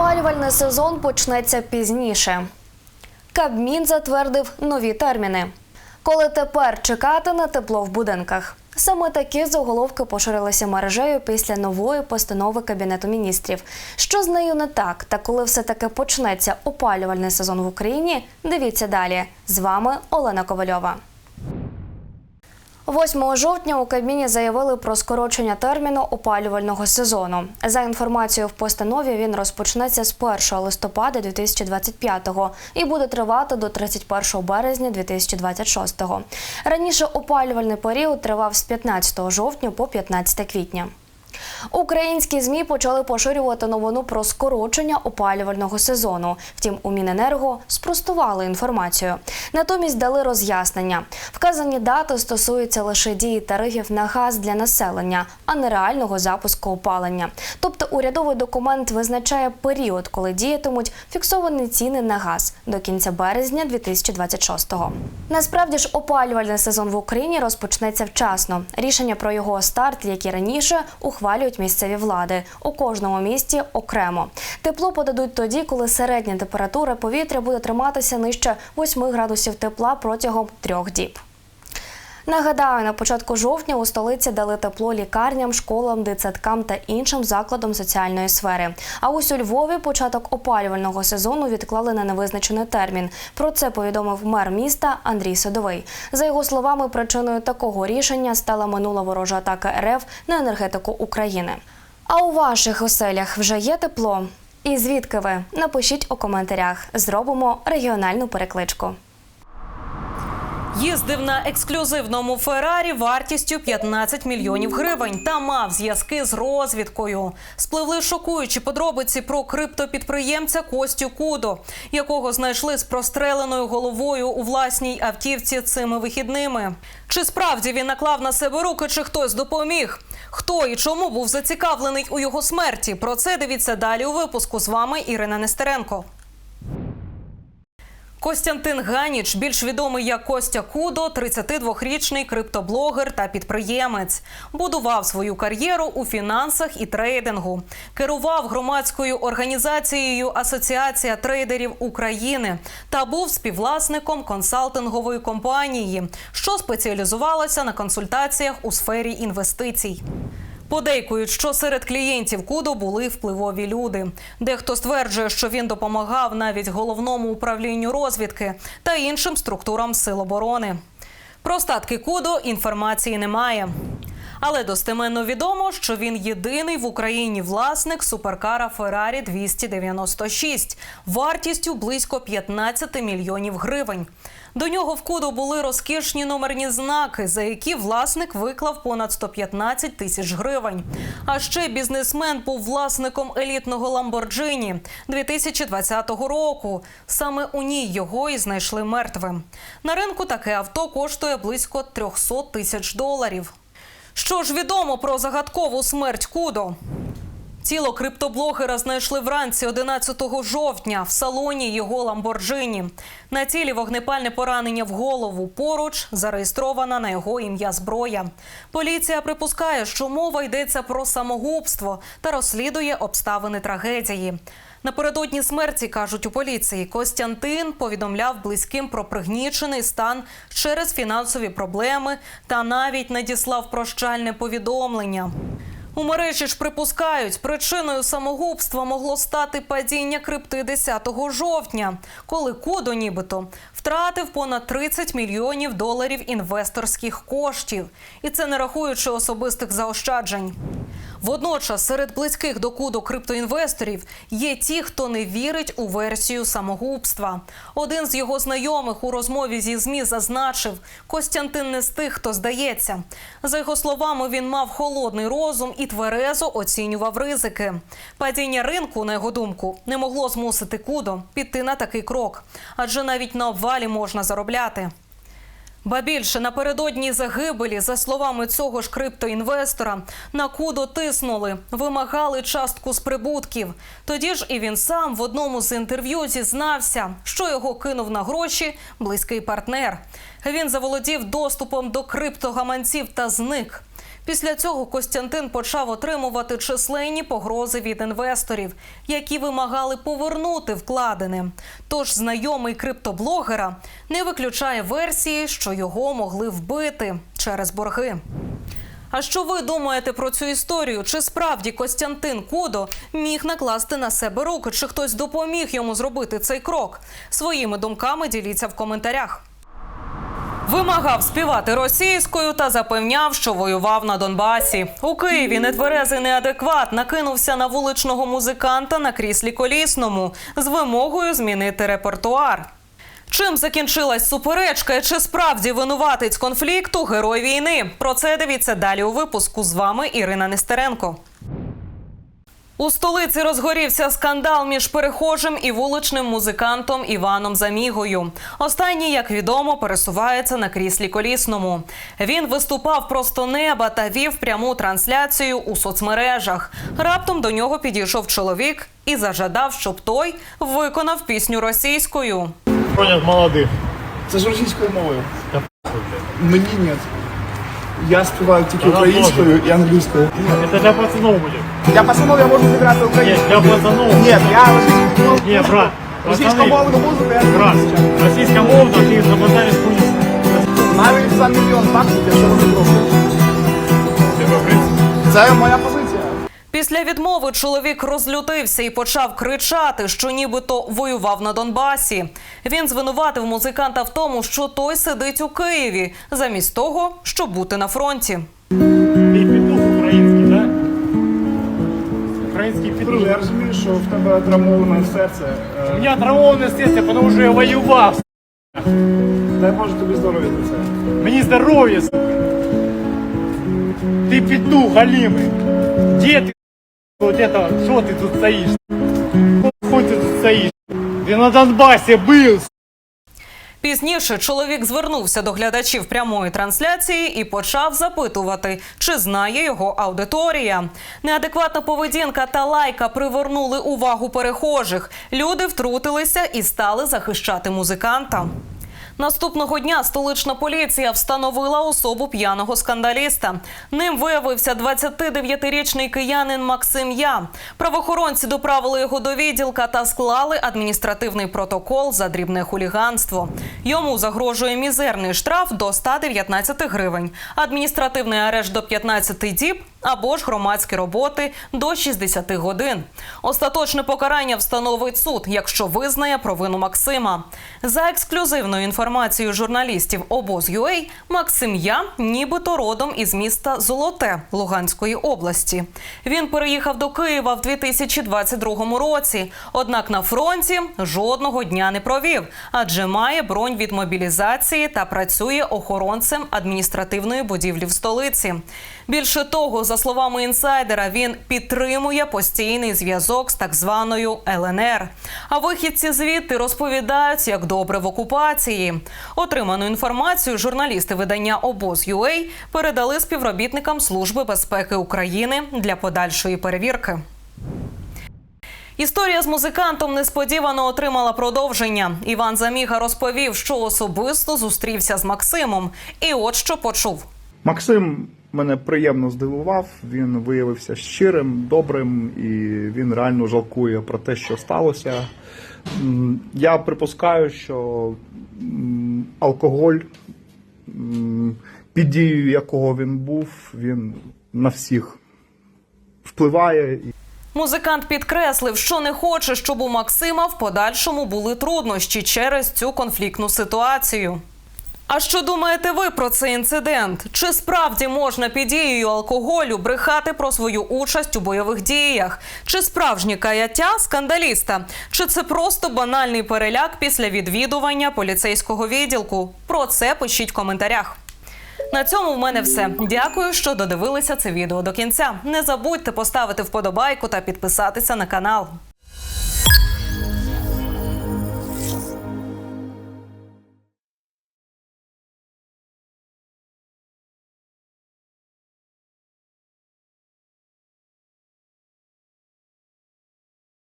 Опалювальний сезон почнеться пізніше. Кабмін затвердив нові терміни. Коли тепер чекати на тепло в будинках? Саме такі заголовки поширилися мережею після нової постанови Кабінету міністрів. Що з нею не так, та коли все таки почнеться опалювальний сезон в Україні, дивіться далі. З вами Олена Ковальова. 8 жовтня у Кабміні заявили про скорочення терміну опалювального сезону. За інформацією в постанові, він розпочнеться з 1 листопада 2025 і буде тривати до 31 березня 2026. Раніше опалювальний період тривав з 15 жовтня по 15 квітня. Українські змі почали поширювати новину про скорочення опалювального сезону. Втім, у Міненерго спростували інформацію. Натомість дали роз'яснення. Вказані дати стосуються лише дії тарифів на газ для населення, а не реального запуску опалення. Тобто, урядовий документ визначає період, коли діятимуть фіксовані ціни на газ до кінця березня 2026-го. Насправді ж опалювальний сезон в Україні розпочнеться вчасно. Рішення про його старт, як і раніше, ухвалюють місцеві влади у кожному місті окремо. Тепло подадуть тоді, коли середня температура повітря буде триматися нижче 8 градусів тепла протягом трьох діб. Нагадаю, на початку жовтня у столиці дали тепло лікарням, школам, дитсадкам та іншим закладам соціальної сфери. А ось у Львові початок опалювального сезону відклали на невизначений термін. Про це повідомив мер міста Андрій Садовий. За його словами, причиною такого рішення стала минула ворожа атака РФ на енергетику України. А у ваших оселях вже є тепло? І звідки ви? Напишіть у коментарях. Зробимо регіональну перекличку. Їздив на ексклюзивному Феррарі вартістю 15 мільйонів гривень та мав зв'язки з розвідкою. Спливли шокуючі подробиці про криптопідприємця Костю Кудо, якого знайшли з простреленою головою у власній автівці цими вихідними. Чи справді він наклав на себе руки, чи хтось допоміг? Хто і чому був зацікавлений у його смерті? Про це дивіться далі у випуску. З вами Ірина Нестеренко. Костянтин Ганіч, більш відомий як Костя Кудо, 32-річний криптоблогер та підприємець. Будував свою кар'єру у фінансах і трейдингу. Керував громадською організацією Асоціація трейдерів України та був співвласником консалтингової компанії, що спеціалізувалася на консультаціях у сфері інвестицій. Подейкують, що серед клієнтів Кудо були впливові люди. Дехто стверджує, що він допомагав навіть головному управлінню розвідки та іншим структурам сил оборони. Про статки Кудо інформації немає. Але достеменно відомо, що він єдиний в Україні власник суперкара Феррарі 296 вартістю близько 15 мільйонів гривень. До нього в Кудо були розкішні номерні знаки, за які власник виклав понад 115 тисяч гривень. А ще бізнесмен був власником елітного Ламборджині 2020 року. Саме у ній його і знайшли мертвим. На ринку таке авто коштує близько 300 тисяч доларів. Що ж відомо про загадкову смерть Кудо? Тіло криптоблогера знайшли вранці 11 жовтня в салоні його Ламборджині. На тілі вогнепальне поранення в голову. Поруч зареєстрована на його ім'я зброя. Поліція припускає, що мова йдеться про самогубство та розслідує обставини трагедії. Напередодні смерті кажуть у поліції, Костянтин повідомляв близьким про пригнічений стан через фінансові проблеми та навіть надіслав прощальне повідомлення. У мережі ж припускають, причиною самогубства могло стати падіння крипти 10 жовтня, коли Кудо нібито втратив понад 30 мільйонів доларів інвесторських коштів, і це не рахуючи особистих заощаджень. Водночас серед близьких до Кудо криптоінвесторів є ті, хто не вірить у версію самогубства. Один з його знайомих у розмові зі змі зазначив, Костянтин не з тих, хто здається. За його словами, він мав холодний розум і тверезо оцінював ризики. Падіння ринку, на його думку, не могло змусити Кудо піти на такий крок, адже навіть на обвалі можна заробляти. Ба більше напередодні загибелі, за словами цього ж криптоінвестора, на кудо тиснули, вимагали частку з прибутків. Тоді ж і він сам в одному з інтерв'ю зізнався, що його кинув на гроші близький партнер. Він заволодів доступом до криптогаманців та зник. Після цього Костянтин почав отримувати численні погрози від інвесторів, які вимагали повернути вкладене. Тож знайомий криптоблогера не виключає версії, що його могли вбити через борги. А що ви думаєте про цю історію? Чи справді Костянтин Кудо міг накласти на себе руки? Чи хтось допоміг йому зробити цей крок? Своїми думками діліться в коментарях. Вимагав співати російською та запевняв, що воював на Донбасі. У Києві нетверезий неадекват накинувся на вуличного музиканта на кріслі колісному з вимогою змінити репертуар. Чим закінчилась суперечка чи справді винуватець конфлікту герой війни? Про це дивіться далі у випуску. З вами Ірина Нестеренко. У столиці розгорівся скандал між перехожим і вуличним музикантом Іваном Замігою. Останній, як відомо, пересувається на кріслі колісному. Він виступав просто неба та вів пряму трансляцію у соцмережах. Раптом до нього підійшов чоловік і зажадав, щоб той виконав пісню російською. Понял, молодых. Це ж російською мовою. Мені ні. Я співаю тільки Вона українською і англійською. Это для пацанов будет. Для пацанов я можу зіграти Нет, українською. для пацанов. Ні, я російською Не, брат. Пацаны, російськомовну музику я брат, не зараз. российская мовна, ты забазаришь хуйню. Навіть за мільйон баксів, якщо вони зроблять. Тебе, в принципе. Це моя позиція. Після відмови чоловік розлютився і почав кричати, що нібито воював на Донбасі. Він звинуватив музиканта в тому, що той сидить у Києві, замість того, щоб бути на фронті. Ты петух украинский, да? Украинский петух. Я розумію, що в тебе травмоване серце. У меня травмованное сердце, потому что я воевал. Дай Боже тобі здоров'я за це. Мне здоровье, сука. Ты петух, голимый. Где ты, вот это, что ты тут стоишь? Хуй ты тут стоишь? Ты на Донбассе был, Пізніше чоловік звернувся до глядачів прямої трансляції і почав запитувати, чи знає його аудиторія. Неадекватна поведінка та лайка привернули увагу перехожих. Люди втрутилися і стали захищати музиканта. Наступного дня столична поліція встановила особу п'яного скандаліста. Ним виявився 29-річний киянин Максим Я. Правоохоронці доправили його до відділка та склали адміністративний протокол за дрібне хуліганство. Йому загрожує мізерний штраф до 119 гривень, адміністративний арешт до 15 діб або ж громадські роботи до 60 годин. Остаточне покарання встановить суд, якщо визнає провину Максима. За ексклюзивною інформацією журналістів обоз.ua, Максим Я нібито родом із міста Золоте Луганської області. Він переїхав до Києва в 2022 році. Однак на фронті жодного дня не провів, адже має бронь від мобілізації та працює охоронцем адміністративної будівлі в столиці. Більше того, за словами інсайдера, він підтримує постійний зв'язок з так званою ЛНР. А вихідці звідти розповідають, як добре в окупації. Отриману інформацію журналісти видання обоз.ua передали співробітникам Служби безпеки України для подальшої перевірки. Історія з музикантом несподівано отримала продовження. Іван Заміга розповів, що особисто зустрівся з Максимом, і от що почув. Максим мене приємно здивував. Він виявився щирим, добрим і він реально жалкує про те, що сталося. Я припускаю, що алкоголь, під дією якого він був, він на всіх впливає. Музикант підкреслив, що не хоче, щоб у Максима в подальшому були труднощі через цю конфліктну ситуацію. А що думаєте ви про цей інцидент? Чи справді можна під дією алкоголю брехати про свою участь у бойових діях? Чи справжнє каяття скандаліста? Чи це просто банальний переляк після відвідування поліцейського відділку? Про це пишіть в коментарях. На цьому в мене все. Дякую, що додивилися це відео до кінця. Не забудьте поставити вподобайку та підписатися на канал.